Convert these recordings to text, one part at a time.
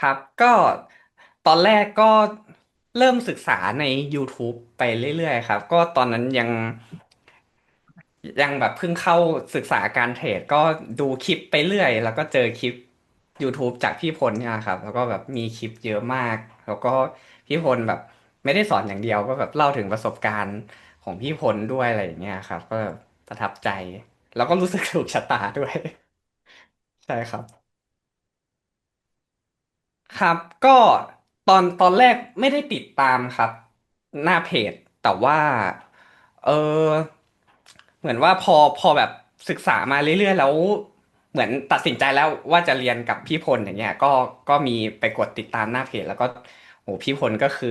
ครับ ก็ตอนแรกก็เริ่มศึกษาใน YouTube ไปเรื่อยๆครับ ก็ตอนนั้นยัง ยังแบบเพิ่งเข้าศึกษาการเทรดก็ดูคลิปไปเรื่อย แล้วก็เจอคลิป YouTube จากพี่พลเนี่ยครับ แล้วก็แบบมีคลิปเยอะมาก แล้วก็พี่พลแบบไม่ได้สอนอย่างเดียวก็แบบเล่าถึงประสบการณ์ของพี่พลด้วยอะไรอย่างเงี้ยครับ ก็ประทับใจ แล้วก็รู้สึกถูกชะตาด้วย ใช่ครับ ครับ ก็ตอนตอนแรกไม่ได้ติดตามครับ หน้าเพจ แต่ว่า เออเหมือนว่าพอพอแบบศึกษามาเรื่อยๆ แล้ว เหมือนตัดสินใจแล้วว่าจะเรียนกับพี่พลอย่างเงี้ย ก็ก็มีไปกดติดตามหน้าเพจ แล้วก็โหพี่พลก็คือ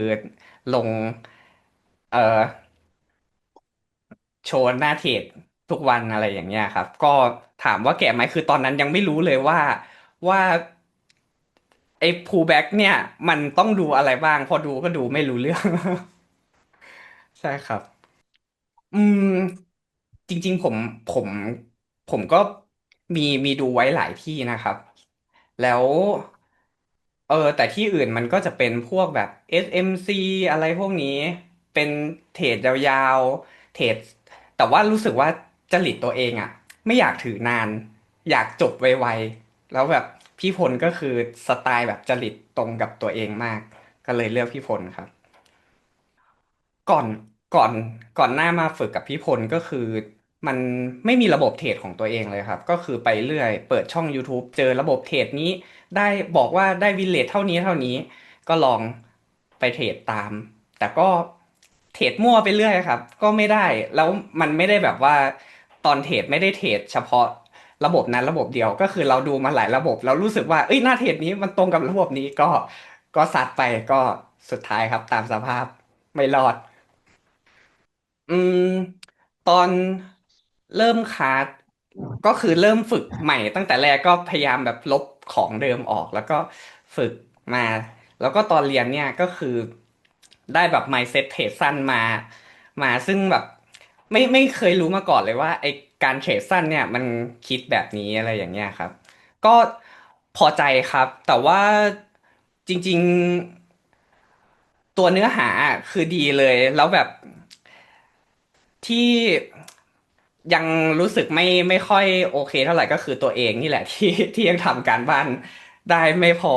ลง เออโชว์หน้าเพจทุกวันอะไรอย่างเงี้ยครับ ก็ถามว่าแก่ไหมคือตอนนั้นยังไม่รู้เลยว่าว่า ไอ้พูแบ็กเนี่ย มันต้องดูอะไรบ้าง พอดูก็ดูไม่รู้เรื่อง ใช่ครับ อืม จริง ๆ ผมผม ผมก็มีมีดูไว้หลายที่นะครับ แล้ว เออ แต่ที่อื่นมันก็จะเป็นพวกแบบ SMC อะไรพวกนี้ เป็นเทรดยาวๆ เทรดแต่ว่ารู้สึกว่าจริตตัวเองอะ ไม่อยากถือนาน อยากจบไวๆ แล้วแบบ พี่พลก็คือสไตล์แบบจริตตรงกับตัวเองมาก ก็เลยเลือกพี่พลครับ ก่อนก่อนก่อนหน้ามาฝึกกับพี่พลก็คือ มันไม่มีระบบเทรดของตัวเองเลยครับ ก็คือไปเรื่อย เปิดช่อง YouTube เจอระบบเทรดนี้ ได้บอกว่าได้วินเลทเท่านี้เท่านี้ ก็ลองไปเทรดตาม แต่ก็เทรดมั่วไปเรื่อยครับ ก็ไม่ได้แล้วมันไม่ได้แบบว่าตอนเทรดไม่ได้เทรดเฉพาะ ระบบนั้นระบบเดียวก็คือเราดูมาหลายระบบ เรารู้สึกว่าเอ้ยหน้าเทรดนี้มันตรงกับระบบนี้ก็ก็ซัดไปก็สุดท้ายครับ ตามสภาพไม่รอด อืม ตอนเริ่มคาสก็คือเริ่มฝึกใหม่ ตั้งแต่แรกก็พยายามแบบลบของเดิมออก แล้วก็ฝึกมา แล้วก็ตอนเรียนเนี่ยก็คือได้แบบ mindset เทรดสั้นมา มาซึ่งแบบ ไม่ไม่เคยรู้มาก่อนเลยว่าไอ การเทรดสั้นเนี่ยมันคิดแบบนี้อะไรอย่างเงี้ยครับ ก็พอใจครับ แต่ว่าจริง ๆ ตัวเนื้อหาคือดีเลย แล้วแบบที่ยังรู้สึกไม่ไม่ค่อยโอเคเท่าไหร่ก็คือตัวเองนี่แหละที่ที่ยังทำการบ้านได้ไม่พอ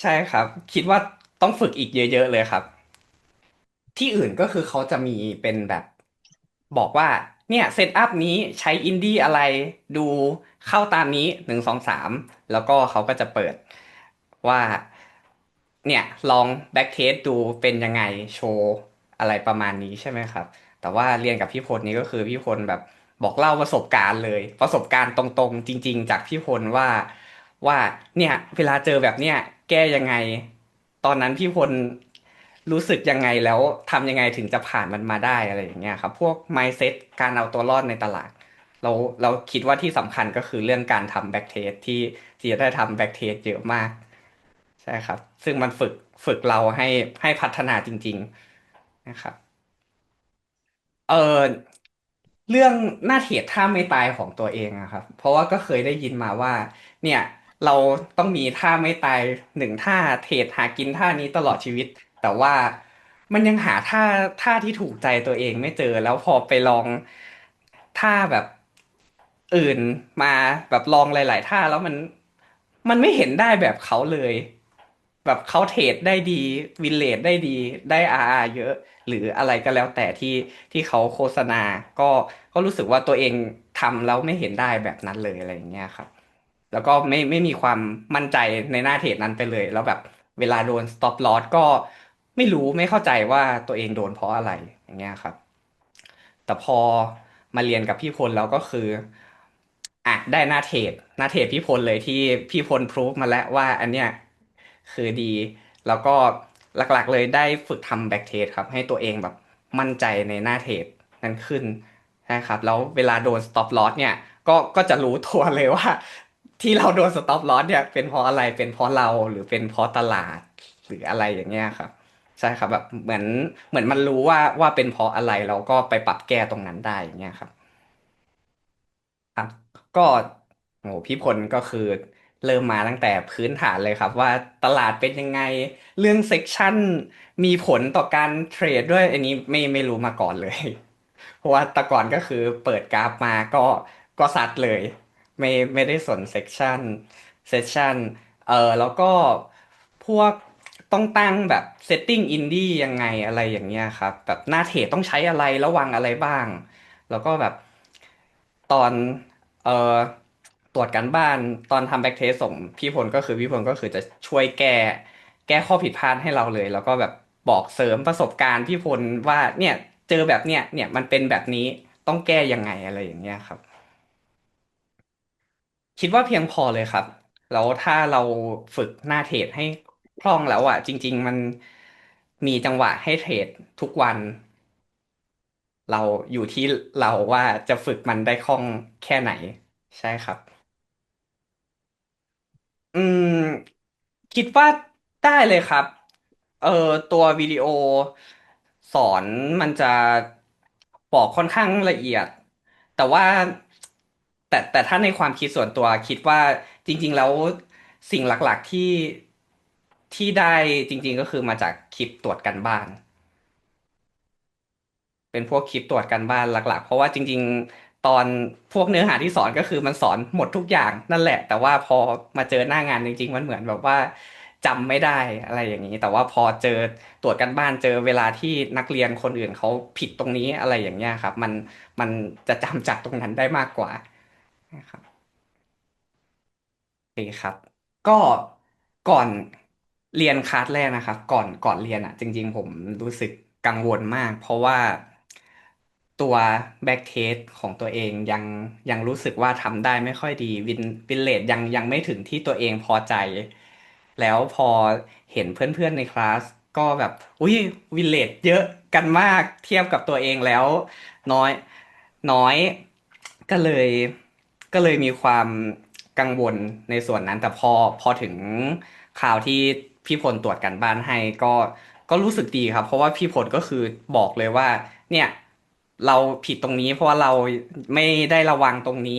ใช่ครับ คิดว่าต้องฝึกอีกเยอะ ๆ เลยครับ ที่อื่นก็คือเขาจะมีเป็นแบบบอกว่า เนี่ยเซตอัพนี้ใช้อินดี้อะไรดูเข้าตามนี้หนึ่งสองสามแล้วก็เขาก็จะเปิดว่า เนี่ยลองแบ็กเทสดูเป็นยังไงโชว์อะไรประมาณนี้ใช่ไหมครับ แต่ว่าเรียนกับพี่พลนี่ก็คือพี่พลแบบบอกเล่าประสบการณ์เลย ประสบการณ์ตรงๆ จริง ๆ จากพี่พลว่าว่าเนี่ยเวลาเจอแบบเนี้ยแก้ยังไง ตอนนั้นพี่พล รู้สึกยังไงแล้วทำยังไงถึงจะผ่านมันมาได้อะไรอย่างเงี้ยครับ พวก mindset การเอาตัวรอดในตลาด เราเราคิดว่าที่สำคัญก็คือเรื่องการทำแบ็กเทสที่ที่จะได้ทำแบ็กเทสเยอะมาก ใช่ครับ ซึ่งมันฝึกฝึกเราให้ให้พัฒนาจริง ๆนะครับเออเรื่องหน้าเทรดท่าไม่ตายของตัวเองอะครับ เพราะว่าก็เคยได้ยินมาว่า เนี่ยเราต้องมีท่าไม่ตายหนึ่งท่าเทรดหากินท่านี้ตลอดชีวิต แต่ว่ามันยังหาท่าท่าที่ถูกใจตัวเองไม่เจอ แล้วพอไปลองท่าแบบอื่นมาแบบลองหลาย ๆ ท่าแล้วมันมันไม่เห็นได้แบบเขาเลย แบบเขาเทรดได้ดีวินเลทได้ดีได้อาร์อาร์เยอะ หรืออะไรก็แล้วแต่ที่ที่เขาโฆษณา ก็ก็รู้สึกว่าตัวเองทำแล้วไม่เห็นได้แบบนั้นเลยอะไรอย่างเงี้ยครับ แล้วก็ไม่ไม่มีความมั่นใจในหน้าเทรดนั้นไปเลย แล้วแบบเวลาโดน stop loss ก็ ไม่รู้ไม่เข้าใจว่าตัวเองโดนเพราะอะไรอย่างเงี้ยครับ แต่พอมาเรียนกับพี่พลแล้วก็คืออะได้หน้าเทรดหน้าเทรดพี่พลเลยที่พี่พลพรูฟมาแล้วว่าอันเนี้ยคือดี แล้วก็หลักๆเลยได้ฝึกทำแบ็กเทสครับ ให้ตัวเองแบบมั่นใจในหน้าเทรดนั้นขึ้นนะครับแล้วเวลาโดน stop loss เนี่ยก็ก็จะรู้ตัวเลยว่า ที่เราโดน stop loss เนี่ยเป็นเพราะอะไรเป็นเพราะเราหรือเป็นเพราะตลาดหรืออะไรอย่างเงี้ยครับ ใช่ครับแบบเหมือนเหมือนมันรู้ว่าว่าเป็นเพราะอะไรเราก็ไปปรับแก้ตรงนั้นได้อย่างเงี้ยครับครับก็โหพี่พลก็คือเริ่มมาตั้งแต่พื้นฐานเลยครับ ว่าตลาดเป็นยังไงเรื่องเซ็กชันมีผลต่อการเทรดด้วยอันนี้ไม่ไม่รู้มาก่อนเลย เพราะว่าแต่ก่อนก็คือเปิดกราฟมาก็ก็ซัดเลย ไม่ไม่ได้สนเซ็กชันเซสชันเออแล้วก็พวก ต้องตั้งแบบเซตติ้งอินดี้ยังไงอะไรอย่างเงี้ยครับ แบบหน้าเทรดต้องใช้อะไรระวังอะไรบ้าง แล้วก็แบบตอนเอ่อตรวจการบ้านตอนทำแบ็กเทสส่งพี่พลก็คือพี่พลก็คือจะช่วยแก้แก้ข้อผิดพลาดให้เราเลย แล้วก็แบบบอกเสริมประสบการณ์พี่พลว่าเนี่ยเจอแบบเนี้ยเนี่ยมันเป็นแบบนี้ต้องแก้ยังไงอะไรอย่างเงี้ยครับ คิดว่าเพียงพอเลยครับ แล้วถ้าเราฝึกหน้าเทรดให้ คล่องแล้วอะ จริง ๆ มันมีจังหวะให้เทรดทุกวัน เราอยู่ที่เราว่าจะฝึกมันได้คล่องแค่ไหน ใช่ครับ อืม คิดว่าได้เลยครับ เออตัววิดีโอสอนมันจะบอกค่อนข้างละเอียด แต่ว่าแต่แต่ถ้าในความคิดส่วนตัวคิดว่าจริง ๆ แล้วสิ่งหลักๆที่ ที่ได้จริงๆก็คือมาจากคลิปตรวจการบ้าน เป็นพวกคลิปตรวจการบ้านหลัก ๆ เพราะว่าจริง ๆ ตอนพวกเนื้อหาที่สอนก็คือมันสอนหมดทุกอย่างนั่นแหละ แต่ว่าพอมาเจอหน้างานจริง ๆ มันเหมือนแบบว่าจำไม่ได้อะไรอย่างนี้ แต่ว่าพอเจอตรวจการบ้านเจอเวลาที่นักเรียนคนอื่นเขาผิดตรงนี้อะไรอย่างเงี้ยครับ มันมันจะจำจากตรงนั้นได้มากกว่านะครับโอเคครับ ก็ก่อน เรียนคลาสแรกนะครับ ก่อนก่อนเรียนอะ จริง ๆ ผมรู้สึกกังวลมาก เพราะว่าตัวแบ็กเทสของตัวเองยังยังรู้สึกว่าทำได้ไม่ค่อยดีวินวินเลทยังยังไม่ถึงที่ตัวเองพอใจ แล้วพอเห็นเพื่อนๆในคลาสก็แบบ อุ้ยวินเลทเยอะกันมากเทียบกับตัวเองแล้ว น้อยน้อยก็เลยก็เลยมีความกังวลในส่วนนั้นแต่พอพอถึงข่าวที่ พี่พลตรวจการบ้านให้ก็ก็รู้สึกดีครับ เพราะว่าพี่พลก็คือบอกเลยว่า เนี่ยเราผิดตรงนี้ เพราะว่าเราไม่ได้ระวังตรงนี้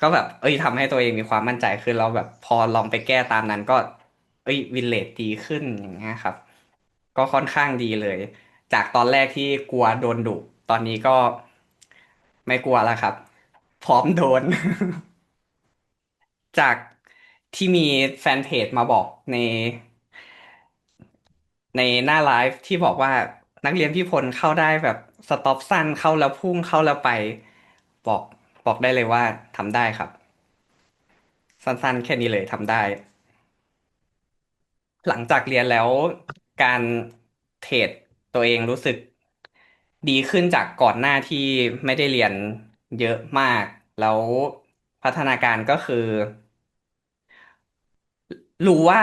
ก็แบบ เอ้ยทำให้ตัวเองมีความมั่นใจคือเราแบบพอลองไปแก้ตามนั้นก็ เอ้ยวินเลทดีขึ้นอย่างเงี้ยครับ ก็ค่อนข้างดีเลย จากตอนแรกที่กลัวโดนดุตอนนี้ก็ไม่กลัวแล้วครับ พร้อมโดน จาก ที่มีแฟนเพจมาบอกในในหน้าไลฟ์ที่บอกว่านักเรียนพี่พลเข้าได้แบบสต็อปสั้นเข้าแล้วพุ่งเข้าแล้วไป บอกบอกได้เลยว่าทำได้ครับ สั้นๆ แค่นี้เลยทำได้ หลังจากเรียนแล้วการเทรดตัวเองรู้สึกดีขึ้นจากก่อนหน้าที่ไม่ได้เรียนเยอะมาก แล้วพัฒนาการก็คือ รู้ว่า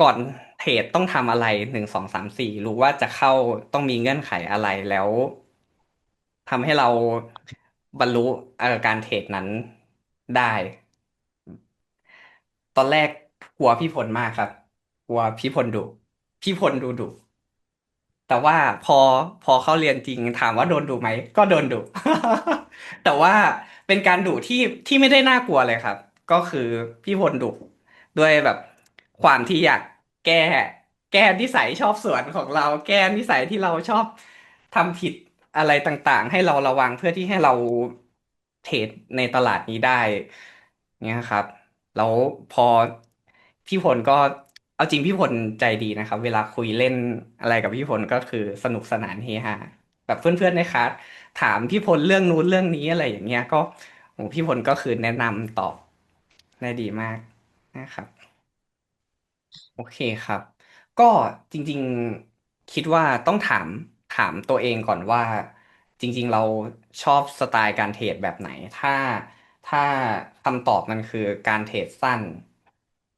ก่อนเทรดต้องทำอะไรหนึ่งสองสามสี่รู้ว่าจะเข้าต้องมีเงื่อนไขอะไรแล้วทำให้เราบรรลุเอ่อการเทรดนั้นได้ ตอนแรกกลัวพี่พลมากครับกลัวพี่พลดุพี่พลดูดุแต่ว่าพอพอเข้าเรียนจริงถามว่าโดนดุไหมก็โดนดุ แต่ว่าเป็นการดุที่ที่ไม่ได้น่ากลัวเลยครับ ก็คือพี่พลดุ ด้วยแบบความที่อยากแก้ แก้นิสัยชอบสวนของเรา แก้นิสัยที่เราชอบทำผิดอะไรต่างๆ ให้เราระวังเพื่อที่ให้เราเทรดในตลาดนี้ได้ เนี่ยครับ แล้วพอพี่พลก็เอาจริงพี่พลใจดีนะครับ เวลาคุยเล่นอะไรกับพี่พลก็คือสนุกสนานเฮฮาแบบเพื่อนๆในคลาสถามพี่พลเรื่องนู้นเรื่องนี้อะไรอย่างเงี้ยก็พี่พลก็คือแนะนำตอบได้ดีมาก นะครับ โอเคครับ ก็จริงๆคิดว่าต้องถามถามตัวเองก่อนว่า จริงๆเราชอบสไตล์การเทรดแบบไหน ถ้าถ้าคำตอบมันคือการเทรดสั้น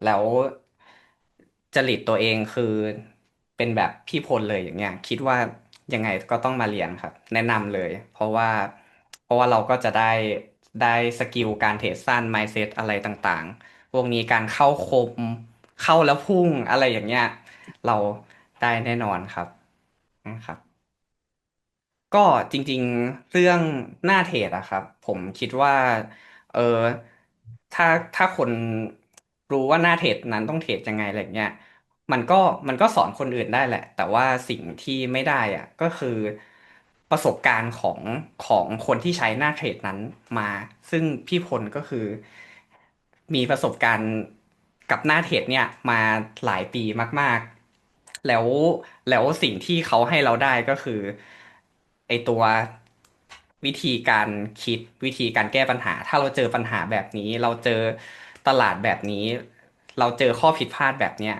แล้วจริตตัวเองคือเป็นแบบพี่พลเลยอย่างเงี้ย คิดว่ายังไงก็ต้องมาเรียนครับ แนะนำเลย เพราะว่า เพราะว่าเราก็จะได้ได้สกิลการเทรดสั้น mindset อะไรต่างๆ พวกนี้การเข้าคม เข้าแล้วพุ่งอะไรอย่างเงี้ย เราได้แน่นอนครับนะครับ ก็จริงๆเรื่องหน้าเทรดอะครับ ผมคิดว่า เออถ้าถ้าคนรู้ว่าหน้าเทรดนั้นต้องเทรดยังไงอะไรเงี้ยมันก็มันก็สอนคนอื่นได้แหละ แต่ว่าสิ่งที่ไม่ได้อะก็คือประสบการณ์ของของคนที่ใช้หน้าเทรดนั้นมา ซึ่งพี่พลก็คือ มีประสบการณ์กับหน้าเทรดเนี่ยมาหลายปีมาก ๆ แล้วแล้วสิ่งที่เขาให้เราได้ก็คือไอตัววิธีการคิดวิธีการแก้ปัญหา ถ้าเราเจอปัญหาแบบนี้ เราเจอตลาดแบบนี้ เราเจอข้อผิดพลาดแบบเนี้ย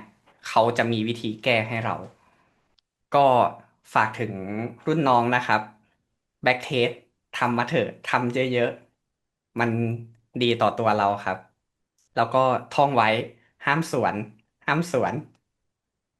เขาจะมีวิธีแก้ให้เรา ก็ฝากถึงรุ่นน้องนะครับแบ็กเทสทำมาเถอะทำเยอะๆ มันดีต่อตัวเราครับ แล้วก็ท่องไว้ห้ามสวน ห้ามสวน